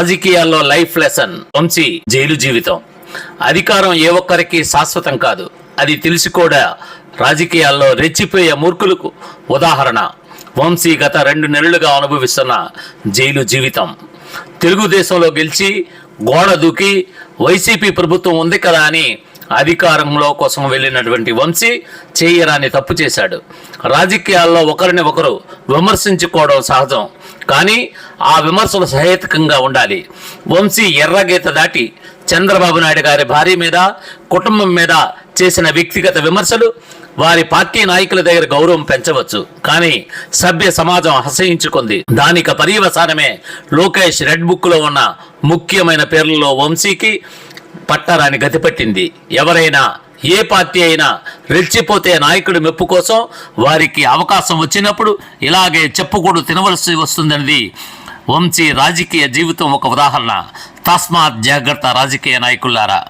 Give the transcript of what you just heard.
రాజకీయాల్లో life lesson Vamsi jail జీవితం. అధికారం ఏ ఒక్కరికి శాశ్వతం కాదు. అది తెలిసి కూడా రాజకీయాల్లో రెచ్చిపోయే మూర్ఖులకు ఉదాహరణ. వంశీ గత రెండు నెలలుగా అనుభవిస్తున్న జైలు జీవితం. తెలుగుదేశంలో గెలిచి గోడ దూకి వైసీపీ ప్రభుత్వం ఉంది కదా అని అధికారంలో కోసం వెళ్ళినటువంటి వంశీ చేయరాని తప్పు చేశాడు. రాజకీయాల్లో ఒకరిని ఒకరు విమర్శించుకోవడం సహజం. కానీ ఆ విమర్శలు సహేతుకంగా ఉండాలి. వంశీ ఎర్రగీత దాటి చంద్రబాబు నాయుడు గారి భార్య మీద కుటుంబం మీద చేసిన వ్యక్తిగత విమర్శలు వారి పార్టీ నాయకుల దగ్గర గౌరవం పెంచవచ్చు. కానీ సభ్య సమాజం అసహించుకుంది. దానికి పర్యవసానమే లోకేష్ రెడ్ బుక్లో ఉన్న ముఖ్యమైన పేర్లలో వంశీకి పట్టరాని గతిపట్టింది ఎవరైనా ఏ పార్టీ అయినా రెచ్చిపోతే నాయకుడి మెప్పు కోసం వారికి అవకాశం వచ్చినప్పుడు ఇలాగే చెప్పుకూడు తినవలసి వస్తుందన్నది వంశీ రాజకీయ జీవితం ఒక ఉదాహరణ. తస్మాత్ జాగ్రత్త రాజకీయ నాయకులారా.